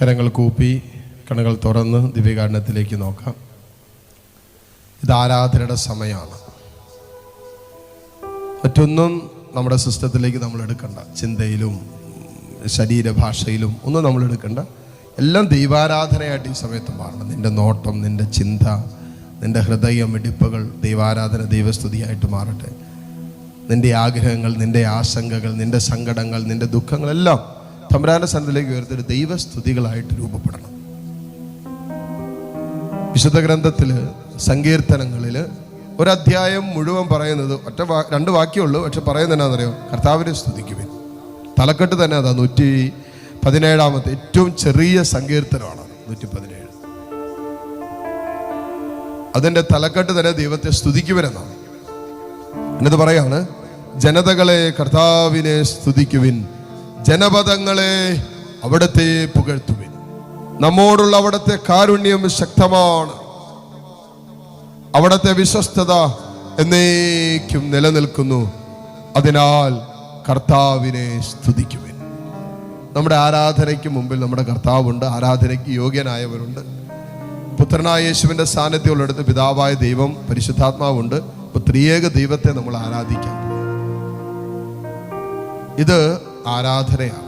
കരങ്ങൾ കൂപ്പി കണ്ണുകൾ തുറന്ന് ദിവ്യകാരണത്തിലേക്ക് നോക്കാം. ഇത് ആരാധനയുടെ സമയമാണ്. മറ്റൊന്നും നമ്മുടെ സിസ്റ്റത്തിലേക്ക് നമ്മൾ എടുക്കണ്ട. ചിന്തയിലും ശരീരഭാഷയിലും ഒന്നും നമ്മൾ എടുക്കണ്ട. എല്ലാം ദൈവാരാധനയായിട്ട് ഈ സമയത്ത് മാറണം. നിന്റെ നോട്ടം നിന്റെ ചിന്ത നിന്റെ ഹൃദയം ഇടിപ്പുകൾ ദൈവാരാധന ദൈവസ്തുതിയായിട്ട് മാറട്ടെ. നിന്റെ ആഗ്രഹങ്ങൾ നിന്റെ ആശങ്കകൾ നിന്റെ സങ്കടങ്ങൾ നിന്റെ ദുഃഖങ്ങളെല്ലാം തമ്പുരാന്റെ സന്നിധിയിലേക്ക് ഉയർത്തിട്ട് ദൈവസ്തുതികളായിട്ട് രൂപപ്പെടണം. വിശുദ്ധ ഗ്രന്ഥത്തിൽ സങ്കീർത്തനങ്ങളിൽ ഒരധ്യായം മുഴുവൻ പറയുന്നത് ഒറ്റ വാ രണ്ട് വാക്യമുള്ളൂ. പക്ഷെ പറയുന്നത് എന്നാണെന്നറിയോ? കർത്താവിനെ സ്തുതിക്കുവിൻ. തലക്കെട്ട് തന്നെ അതാ നൂറ്റി പതിനേഴാമത്തെ ഏറ്റവും ചെറിയ സങ്കീർത്തനമാണ് നൂറ്റി പതിനേഴ് അതിന്റെ തലക്കെട്ട് തന്നെ ദൈവത്തെ സ്തുതിക്കുവരെന്നാണ് എന്നത് പറയാണ് ജനതകളെ കർത്താവിനെ സ്തുതിക്കുവിൻ ജനപദങ്ങളെ അവിടത്തെ പുകഴ്ത്തുവിൻ. നമ്മോടുള്ള അവിടത്തെ കാരുണ്യം ശക്തമാണ്. അവിടത്തെ വിശ്വസ്തത എന്നേക്കും നിലനിൽക്കുന്നു. അതിനാൽ കർത്താവിനെ സ്തുതിക്കുവിൻ. നമ്മുടെ ആരാധനയ്ക്ക് മുമ്പിൽ നമ്മുടെ കർത്താവുണ്ട് ആരാധനയ്ക്ക് യോഗ്യനായവരുണ്ട്. പുത്രനായ യേശുവിന്റെ സാന്നിധ്യമുള്ളിടത്ത് പിതാവായ ദൈവം പരിശുദ്ധാത്മാവുണ്ട്. ഇപ്പൊ ത്രിയേക ദൈവത്തെ നമ്മൾ ആരാധിക്കാം. ഇത് ആരാധനയാണ്.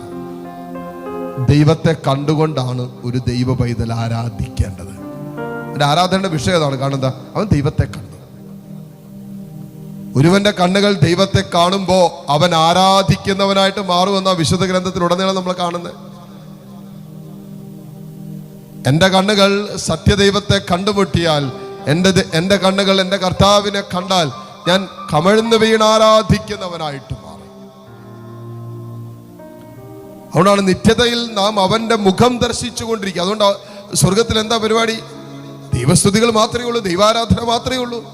ദൈവത്തെ കണ്ടുകൊണ്ടാണ് ഒരു ദൈവ പൈതൽ ആരാധിക്കേണ്ടത്. എന്റെ ആരാധനയുടെ വിഷയം ഏതാണ് കാണുന്നത് അവൻ ദൈവത്തെ കണ്ടു. ഒരുവന്റെ കണ്ണുകൾ ദൈവത്തെ കാണുമ്പോൾ അവൻ ആരാധിക്കുന്നവനായിട്ട് മാറുമെന്ന വിശുദ്ധ ഗ്രന്ഥത്തിൽ ഉടനീളം നമ്മൾ കാണുന്നത്. എന്റെ കണ്ണുകൾ സത്യദൈവത്തെ കണ്ടുമുട്ടിയാൽ എന്റെ എന്റെ കണ്ണുകൾ എന്റെ കർത്താവിനെ കണ്ടാൽ ഞാൻ കമഴ്ന്നു വീണ് ആരാധിക്കുന്നവനായിട്ട് അതുകൊണ്ടാണ് നിത്യതയിൽ നാം അവന്റെ മുഖം ദർശിച്ചു കൊണ്ടിരിക്കുക അതുകൊണ്ട് സ്വർഗത്തിൽ എന്താ പരിപാടി? ദൈവസ്തുതികൾ മാത്രമേ ഉള്ളൂ ദൈവാരാധന മാത്രമേ ഉള്ളൂ.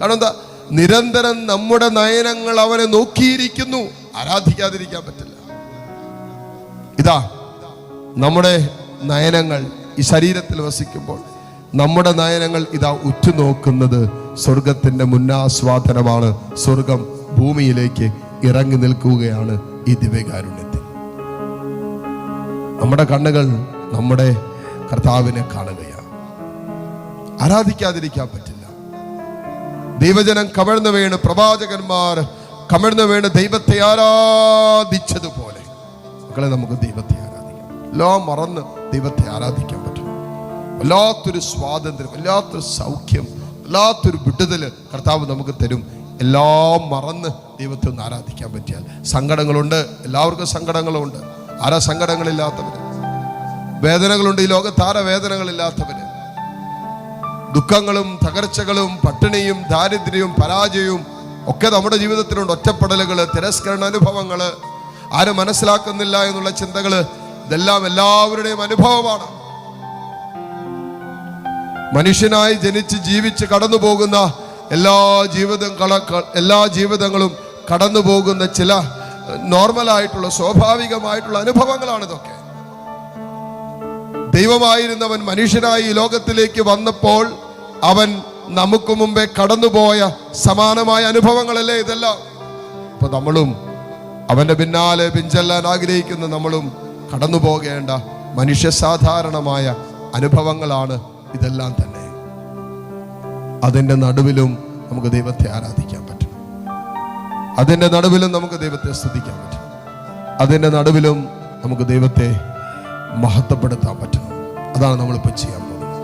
കാരണം എന്താ? നിരന്തരം നമ്മുടെ നയനങ്ങൾ അവനെ നോക്കിയിരിക്കുന്നു. ആരാധിക്കാതിരിക്കാൻ പറ്റില്ല. ഇതാ നമ്മുടെ നയനങ്ങൾ ഈ ശരീരത്തിൽ വസിക്കുമ്പോൾ നമ്മുടെ നയനങ്ങൾ ഇതാ ഉറ്റുനോക്കുന്നത് സ്വർഗത്തിന്റെ മുന്നാസ്വാദനമാണ്. സ്വർഗം ഭൂമിയിലേക്ക് ഇറങ്ങി നിൽക്കുകയാണ് ഈ ദിവ്യകാരുണ്യത്തിൽ. നമ്മുടെ കണ്ണുകൾ നമ്മുടെ കർത്താവിനെ കാണുകയാണ്. ആരാധിക്കാതിരിക്കാൻ പറ്റില്ല. ദൈവജനം കമഴ്ന്നു വീണ് പ്രവാചകന്മാർ കമഴ്ന്നു വീണ് ദൈവത്തെ ആരാധിച്ചതുപോലെ. മക്കളെ നമുക്ക് ദൈവത്തെ ആരാധിക്കാം. എല്ലാം മറന്ന് ദൈവത്തെ ആരാധിക്കാൻ പറ്റും. വല്ലാത്തൊരു സ്വാതന്ത്ര്യം വല്ലാത്തൊരു സൗഖ്യം വല്ലാത്തൊരു വിടുതൽ കർത്താവ് നമുക്ക് തരും. എല്ലാം മറന്ന് ദൈവത്തെ ഒന്ന് ആരാധിക്കാൻ പറ്റിയാൽ. സങ്കടങ്ങളുണ്ട് എല്ലാവർക്കും സങ്കടങ്ങളുണ്ട്. ആരാ സങ്കടങ്ങളില്ലാത്തവര് വേദനകളുണ്ട് ഈ ലോകത്ത് ആരാ വേദനകളില്ലാത്തവര് ദുഃഖങ്ങളും തകർച്ചകളും പട്ടിണിയും ദാരിദ്ര്യവും പരാജയവും ഒക്കെ നമ്മുടെ ജീവിതത്തിലുണ്ട്. ഒറ്റപ്പെടലുകൾ തിരസ്കരണ അനുഭവങ്ങൾ ആരും മനസ്സിലാക്കുന്നില്ല എന്നുള്ള ചിന്തകൾ ഇതെല്ലാം എല്ലാവരുടെയും അനുഭവമാണ്. മനുഷ്യനായി ജനിച്ച് ജീവിച്ച് കടന്നു പോകുന്ന എല്ലാ ജീവിതം കള- എല്ലാ ജീവിതങ്ങളും കടന്നു പോകുന്ന ചില നോർമലായിട്ടുള്ള സ്വാഭാവികമായിട്ടുള്ള അനുഭവങ്ങളാണ് ഇതൊക്കെ. ദൈവമായിരുന്നവൻ മനുഷ്യനായി ഈ ലോകത്തിലേക്ക് വന്നപ്പോൾ അവൻ നമുക്ക് മുമ്പേ കടന്നുപോയ സമാനമായ അനുഭവങ്ങളല്ലേ ഇതെല്ലാം? അപ്പൊ നമ്മളും അവന്റെ പിന്നാലെ പിഞ്ചെല്ലാൻ ആഗ്രഹിക്കുന്ന നമ്മളും കടന്നു പോകേണ്ട മനുഷ്യ സാധാരണമായ അനുഭവങ്ങളാണ് ഇതെല്ലാം തന്നെ. അതിന്റെ നടുവിലും നമുക്ക് ദൈവത്തെ ആരാധിക്കാൻ അതിന്റെ നടുവിലും നമുക്ക് ദൈവത്തെ സ്തുതിക്കാൻ പറ്റും. അതിന്റെ നടുവിലും നമുക്ക് ദൈവത്തെ മഹത്വപ്പെടുത്താൻ പറ്റും. അതാണ് നമ്മളിപ്പോൾ ചെയ്യാൻ പോകുന്നത്.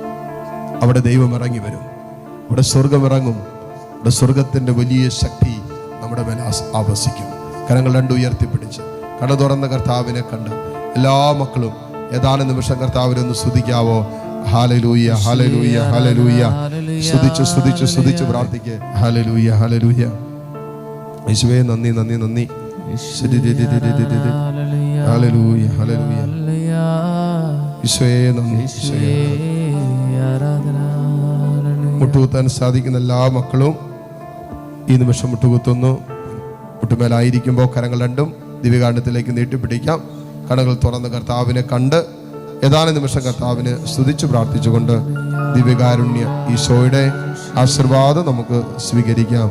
അവിടെ ദൈവം ഇറങ്ങി വരും. അവിടെ സ്വർഗം ഇറങ്ങും. അവിടെ സ്വർഗത്തിന്റെ വലിയ ശക്തി നമ്മുടെ മേൽ ആവസിക്കും. കരങ്ങൾ രണ്ടു ഉയർത്തിപ്പിടിച്ച് കട തുറന്ന കർത്താവിനെ കണ്ട് എല്ലാ മക്കളും ഏതാനും നിമിഷം കർത്താവിനെ ഒന്ന് സ്തുതിക്കാവോ ഹാലലൂയ ഹാലലൂയ ഹാലലൂയ സ്തുതിച്ച് സ്തുതിച്ച് സ്തുതിച്ച് പ്രാർത്ഥിക്കുക ഹാലലൂയ ഹാലലൂയ യേശുവേ നന്ദി നന്ദി നന്ദി. മുട്ടുകുത്താൻ സാധിക്കുന്ന എല്ലാ മക്കളും ഈ നിമിഷം മുട്ടുകുത്തുന്നു. മുട്ടുമേലായിരിക്കുമ്പോൾ കരങ്ങൾ രണ്ടും ദിവ്യകാണ്ഡത്തിലേക്ക് നീട്ടിപ്പിടിക്കാം. കണകൾ തുറന്ന് കർത്താവിനെ കണ്ട് ഏതാനും നിമിഷം കർത്താവിനെ സ്തുതിച്ച് പ്രാർത്ഥിച്ചുകൊണ്ട് ദിവ്യകാരുണ്യ ഈശോയുടെ ആശീർവാദം നമുക്ക് സ്വീകരിക്കാം.